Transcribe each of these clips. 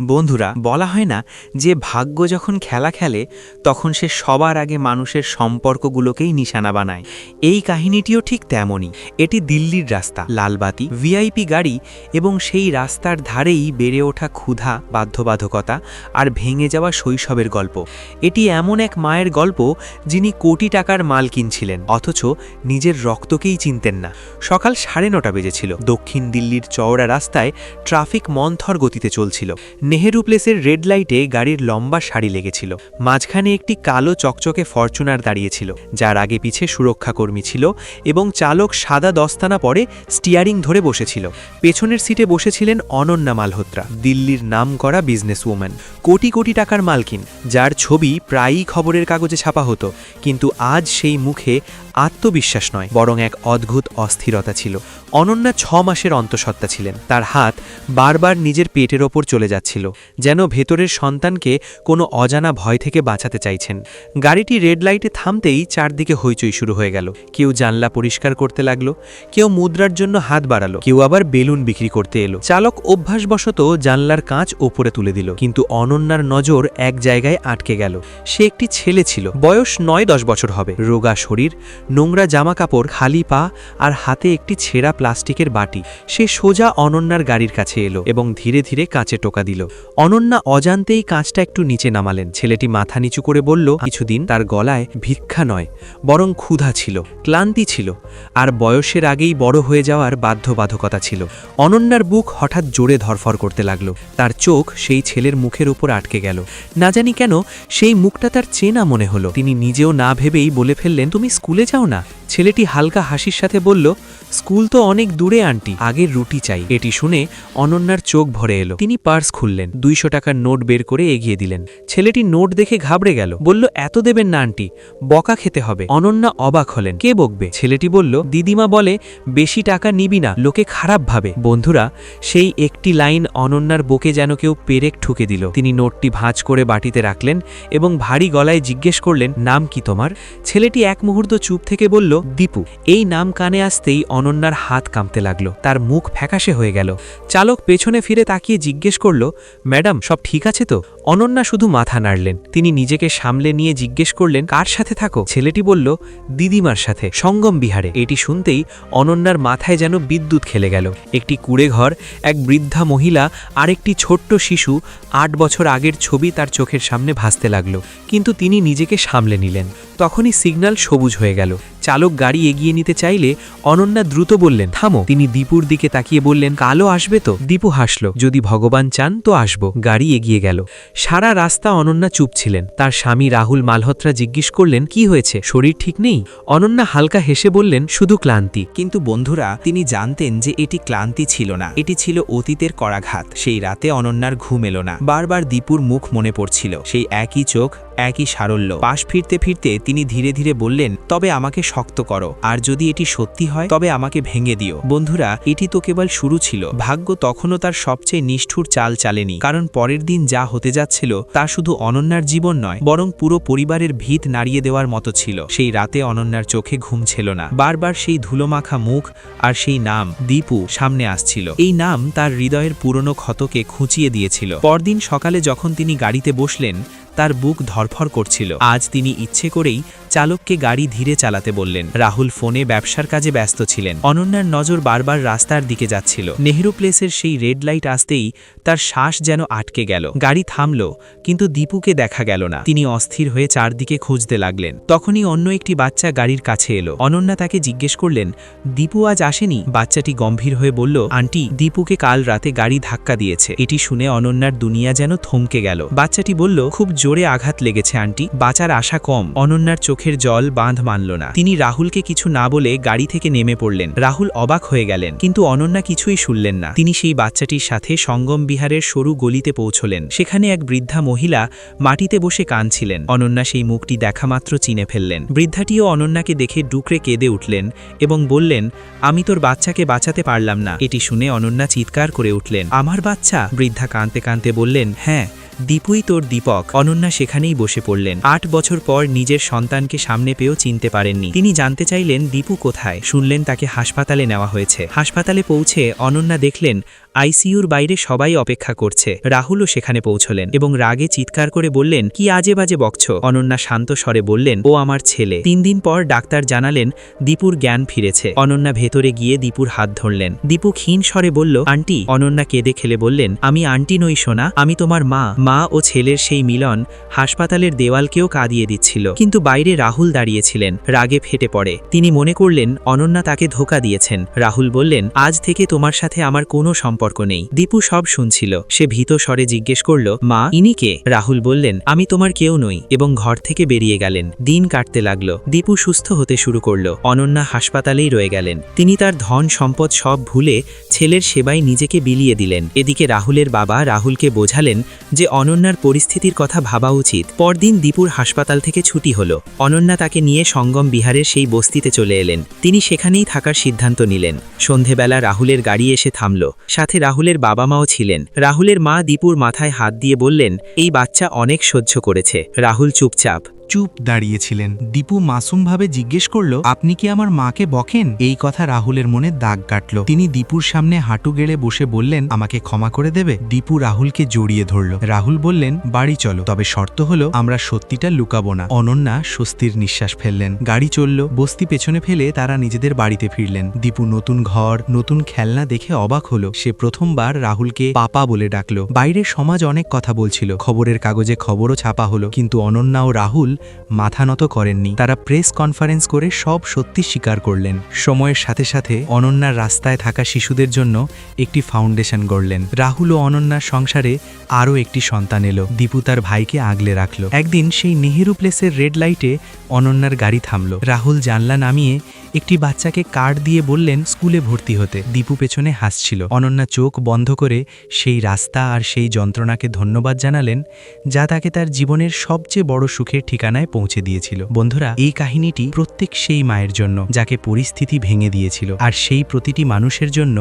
বন্ধুরা, বলা হয় না যে ভাগ্য যখন খেলা খেলে, তখন সে সবার আগে মানুষের সম্পর্কগুলোকেই নিশানা বানায়। এই কাহিনীটিও ঠিক তেমনই। এটি দিল্লির রাস্তা, লালবাতি, ভিআইপি গাড়ি এবং সেই রাস্তার ধারেই বেড়ে ওঠা ক্ষুধা, বাধ্যবাধকতা আর ভেঙে যাওয়া শৈশবের গল্প। এটি এমন এক মায়ের গল্প যিনি কোটি টাকার মাল কিনছিলেন, অথচ নিজের রক্তকেই চিনতেন না। সকাল সাড়ে নটা বেজেছিল। দক্ষিণ দিল্লির চওড়া রাস্তায় ট্রাফিক মন্থর গতিতে চলছিল। নেহেরু প্লেসের রেড লাইটে গাড়ির লম্বা সারি লেগেছিল। মাঝখানে একটি কালো চকচকে ফরচুনার দাঁড়িয়েছিল, যার আগে পিছে সুরক্ষাকর্মী ছিল এবং চালক সাদা দস্তানা পরে স্টিয়ারিং ধরে বসেছিল। পেছনের সিটে বসেছিলেন অনন্যা মালহোত্রা, দিল্লির নামকরা বিজনেস উম্যান কোটি কোটি টাকার মালকিন, যার ছবি প্রায়ই খবরের কাগজে ছাপা হতো, কিন্তু আজ সেই মুখে আত্মবিশ্বাস নয়, বরং এক অদ্ভুত অস্থিরতা ছিল। অনন্যা ছ মাসের অন্তঃসত্ত্বা ছিলেন। তার হাত বারবার নিজের পেটের ওপর চলে যাচ্ছিল, যেন ভেতরের সন্তানকে কোনো অজানা ভয় থেকে বাঁচাতে চাইছেন। গাড়িটি রেড লাইটে থামতেই চারদিকে হইচই শুরু হয়ে গেল। কেউ জানলা পরিষ্কার করতে লাগল, কেউ মুদ্রার জন্য হাত বাড়ালো, কেউ আবার বেলুন বিক্রি করতে এলো। চালক অভ্যাসবশত জানলার কাঁচ ওপরে তুলে দিল, কিন্তু অনন্যার নজর এক জায়গায় আটকে গেল। সে একটি ছেলে ছিল, বয়স নয় দশ বছর হবে। রোগা শরীর নোংরা জামা কাপড় খালি পা আর হাতে একটি ছেঁড়া প্লাস্টিকের বাটি। সে সোজা অনন্যার গাড়ির কাছে এলো এবং ধীরে ধীরে কাঁচে টোকা দিল। অনন্যা অজান্তেই কাঁচটা একটু নিচে নামালেন। ছেলেটি মাথা নিচু করে বলল, কিছুদিন তার গলায় ভিক্ষা নয়, বরং ক্ষুধা ছিল, ক্লান্তি ছিল, আর বয়সের আগেই বড় হয়ে যাওয়ার বাধ্যবাধকতা ছিল। অনন্যার বুক হঠাৎ জোরে ধরফর করতে লাগল। তার চোখ সেই ছেলের মুখের উপর আটকে গেল। না জানি কেন সেই মুখটা তার চেনা মনে হলো। তিনি নিজেও না ভেবেই বলে ফেললেন, তুমি স্কুলে যাও না ছেলেটি হালকা হাসির সাথে বলল, স্কুল তো অনেক দূরে, আন্টি। আগের রুটি চাই। এটি শুনে অনন্যার চোখ ভরে এলো। তিনি পার্স খুললেন। দুইশো টাকার নোট বের করে এগিয়ে দিলেন। ছেলেটি নোট দেখে ঘাবড়ে গেল। বলল, এত দেবেন না, আন্টি। বকা খেতে হবে। অনন্যা অবাক হলেন। কে বকবে? ছেলেটি বলল, দিদিমা বলে, বেশি টাকা নিবি না, লোকে খারাপ ভাবে। বন্ধুরা, সেই একটি লাইন অনন্যার বুকে যেন কেউ পেরেক ঠুকে দিল। তিনি নোটটি ভাঁজ করে বাটিতে রাখলেন এবং ভারী গলায় জিজ্ঞেস করলেন, নাম কি তোমার? ছেলেটি এক মুহূর্ত চুপ থেকে বলল দীপু। এই নাম কানে আসতেই অনন্যার হাত কাঁপতে লাগল। তার মুখ ফ্যাকাশে হয়ে গেল। চালক পেছনে ফিরে তাকিয়ে জিজ্ঞেস করল, ম্যাডাম, সব ঠিক আছে তো? অনন্যা শুধু মাথা নাড়লেন। তিনি নিজেকে সামলে নিয়ে জিজ্ঞেস করলেন, কার সাথে থাকো? ছেলেটি বলল, দিদিমার সাথে, সঙ্গম বিহারে। এটি শুনতেই অনন্যার মাথায় যেন বিদ্যুৎ খেলে গেল। একটি কুড়ে ঘর এক বৃদ্ধা মহিলা আর একটি ছোট্ট শিশু আট বছর আগের ছবি তার চোখের সামনে ভাসতে লাগল। কিন্তু তিনি নিজেকে সামলে নিলেন। তখনই সিগন্যাল সবুজ হয়ে গেল। চালক গাড়ি এগিয়ে নিতে চাইলে অনন্যা দ্রুত বললেন, থামো। তিনি দীপুর দিকে তাকিয়ে বললেন কালো আসবে তো? দীপু হাসল, যদি ভগবান চান তো আসব। গাড়ি এগিয়ে গেল। সারা রাস্তা অনন্যা চুপ ছিলেন। তার স্বামী রাহুল মালহোত্রা জিজ্ঞেস করলেন, কি হয়েছে? শরীর ঠিক নেই? অনন্যা হালকা হেসে বললেন, শুধু ক্লান্তি। কিন্তু বন্ধুরা, তিনি জানতেন যে এটি ক্লান্তি ছিল না। এটি ছিল অতীতের করাঘাত। সেই রাতে অনন্যার ঘুম এলো না। বারবার দীপুর মুখ মনে পড়ছিল। সেই একই চোখ একই সারল্য। পাশ ফিরতে ফিরতে তিনি ধীরে ধীরে বললেন, তবে আমাকে শক্ত করো, আর যদি এটি সত্যি হয়, তবে আমাকে ভেঙে দিও। বন্ধুরা, এটি তো কেবল শুরু ছিল। ভাগ্য তখনও তার সবচেয়ে নিষ্ঠুর চাল চালেনি, কারণ পরের দিন যা হতে যাচ্ছিল, তা শুধু অনন্যার জীবন নয়, বরং পুরো পরিবারের ভিত নাড়িয়ে দেওয়ার মতো ছিল। সেই রাতে অনন্যার চোখে ঘুম ছিল না। বারবার সেই ধুলোমাখা মুখ আর সেই নাম, দীপু, সামনে আসছিল। এই নাম তার হৃদয়ের পুরনো ক্ষতকে খুঁচিয়ে দিয়েছিল। পরদিন সকালে যখন তিনি গাড়িতে বসলেন তার বুক ধরফর করছিল। আজ তিনি ইচ্ছে করেই চালককে গাড়ি ধীরে চালাতে বললেন। রাহুল ফোনে ব্যবসার কাজে ব্যস্ত ছিলেন। অনন্যার নজর বারবার রাস্তার দিকে যাচ্ছিল। নেহরু প্লেসের সেই রেড লাইট আসতেই তার শ্বাস যেন আটকে গেল। গাড়ি থামল, কিন্তু দীপুকে দেখা গেল না। তিনি অস্থির হয়ে চারদিকে খুঁজতে লাগলেন। তখনই অন্য একটি বাচ্চা গাড়ির কাছে এলো। অনন্যা তাকে জিজ্ঞেস করলেন, দীপু আজ আসেনি? বাচ্চাটি গম্ভীর হয়ে বলল, আন্টি, দীপুকে কাল রাতে গাড়ি ধাক্কা দিয়েছে। এটি শুনে অনন্যার দুনিয়া যেন থমকে গেল। বাচ্চাটি বলল, খুব জোরে আঘাত লেগেছে, আন্টি। বাঁচার আশা কম। অনন্যার চোখের জল বাঁধ মানল না। তিনি রাহুলকে কিছু না বলে গাড়ি থেকে নেমে পড়লেন। রাহুল অবাক হয়ে গেলেন, কিন্তু অনন্যা কিছুই শুনলেন না। তিনি সেই বাচ্চাটির সাথে সঙ্গম বিহারের সরু গলিতে পৌঁছলেন। সেখানে এক বৃদ্ধা মহিলা মাটিতে বসে কাঁদছিলেন। অনন্যা সেই মুখটি দেখামাত্র চিনে ফেললেন। বৃদ্ধাটিও অনন্যাকে দেখে ডুকরে কেঁদে উঠলেন এবং বললেন, আমি তোর বাচ্চাকে বাঁচাতে পারলাম না। এটি শুনে অনন্যা চিৎকার করে উঠলেন। আমার বাচ্চা? বৃদ্ধা কাঁদতে কাঁদতে বললেন হ্যাঁ দীপুই তোর দীপক। অনন্যা সেখানেই বসে পড়লেন। আট বছর পর নিজের সন্তানকে সামনে পেয়েও চিনতে পারেননি। তিনি জানতে চাইলেন, দীপু কোথায়? শুনলেন তাকে হাসপাতালে নেওয়া হয়েছে। হাসপাতালে পৌঁছে অনন্যা দেখলেন, আইসিইউর বাইরে সবাই অপেক্ষা করছে। রাহুলও সেখানে পৌঁছলেন এবং রাগে চিৎকার করে বললেন, কি আজে বাজে বকছ? অনন্যা শান্ত স্বরে বললেন, ও আমার ছেলে। তিন দিন পর ডাক্তার জানালেন, দীপুর জ্ঞান ফিরেছে। অনন্যা ভেতরে গিয়ে দীপুর হাত ধরলেন। দীপু ক্ষীণ স্বরে বলল, আন্টি? অনন্যা কেঁদে খেলে বললেন, আমি আন্টি নই সোনা, আমি তোমার মা। মা ও ছেলের সেই মিলন হাসপাতালের দেওয়ালকেও কাঁদিয়ে দিচ্ছিল। কিন্তু বাইরে রাহুল দাঁড়িয়েছিলেন, রাগে ফেটে পড়ে। তিনি মনে করলেন, অনন্যা তাকে ধোকা দিয়েছেন। রাহুল বললেন, আজ থেকে তোমার সাথে আমার কোনো সম্পর্ক নেই। দীপু সব শুনছিল। সে ভীত স্বরে জিজ্ঞেস করল, মা, ইনি কে? রাহুল বললেন, আমি তোমার কেউ নই। এবং ঘর থেকে বেরিয়ে গেলেন। দিন কাটতে লাগল। দীপু সুস্থ হতে শুরু করল। অনন্যা হাসপাতালেই রয়ে গেলেন। তিনি তার ধন, সম্পদ সব ভুলে ছেলের সেবায় নিজেকে বিলিয়ে দিলেন। এদিকে রাহুলের বাবা রাহুলকে বোঝালেন যে অনন্যার পরিস্থিতির কথা ভাবা উচিত। পরদিন দীপুর হাসপাতাল থেকে ছুটি হলো। অনন্যা তাকে নিয়ে সঙ্গম বিহারের সেই বস্তিতে চলে এলেন। তিনি সেখানেই থাকার সিদ্ধান্ত নিলেন। সন্ধেবেলা রাহুলের গাড়ি এসে থামল। সাথে রাহুলের বাবা মাও ছিলেন। রাহুলের মা দীপুর মাথায় হাত দিয়ে বললেন, এই বাচ্চা অনেক সহ্য করেছে। রাহুল চুপচাপ চুপ দাঁড়িয়েছিলেন। দীপু মাসুমভাবে জিজ্ঞেস করল, আপনি কি আমার মাকে বকেন? এই কথা রাহুলের মনে দাগ কাটল। তিনি দীপুর সামনে হাঁটু গেড়ে বসে বললেন, আমাকে ক্ষমা করে দেবে? দীপু রাহুলকে জড়িয়ে ধরল। রাহুল বললেন, বাড়ি চলো, তবে শর্ত হলো, আমরা সত্যিটা লুকাবো না। অনন্যা স্বস্তির নিঃশ্বাস ফেললেন। গাড়ি চলল, বস্তি পেছনে ফেলে তারা নিজেদের বাড়িতে ফিরলেন। দীপু নতুন ঘর, নতুন খেলনা দেখে অবাক হলো। সে প্রথমবার রাহুলকে পাপা বলে ডাকল। বাইরের সমাজ অনেক কথা বলছিল। খবরের কাগজে খবরও ছাপা হলো। কিন্তু অনন্যা ও রাহুল মাথা নত করেননি। তারা প্রেস কনফারেন্স করে সব সত্যি স্বীকার করলেন। সময়ের সাথে সাথে অনন্যার রাস্তায় থাকা শিশুদের জন্য একটি ফাউন্ডেশন গড়লেন। রাহুল ও অনন্যার সংসারে আরও একটি সন্তান এলো। দীপু তার ভাইকে আগলে রাখল। একদিন সেই নেহেরু প্লেসের রেড লাইটে অনন্যার গাড়ি থামল। রাহুল জানলা নামিয়ে একটি বাচ্চাকে কার্ড দিয়ে বললেন স্কুলে ভর্তি হতে। দীপু পেছনে হাসছিল। অনন্যা চোখ বন্ধ করে সেই রাস্তা আর সেই যন্ত্রণাকে ধন্যবাদ জানালেন, যা তাকে তার জীবনের সবচেয়ে বড় সুখের ঠিকানায় পৌঁছে দিয়েছিল। বন্ধুরা, এই কাহিনীটি প্রত্যেক সেই মায়ের জন্য, যাকে পরিস্থিতি ভেঙে দিয়েছিল, আর সেই প্রতিটি মানুষের জন্য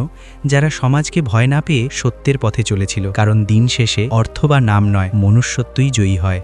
যারা সমাজকে ভয় না পেয়ে সত্যের পথে চলেছিল। কারণ দিন শেষে অর্থ বা নাম নয়, মনুষ্যত্বই জয়ী হয়।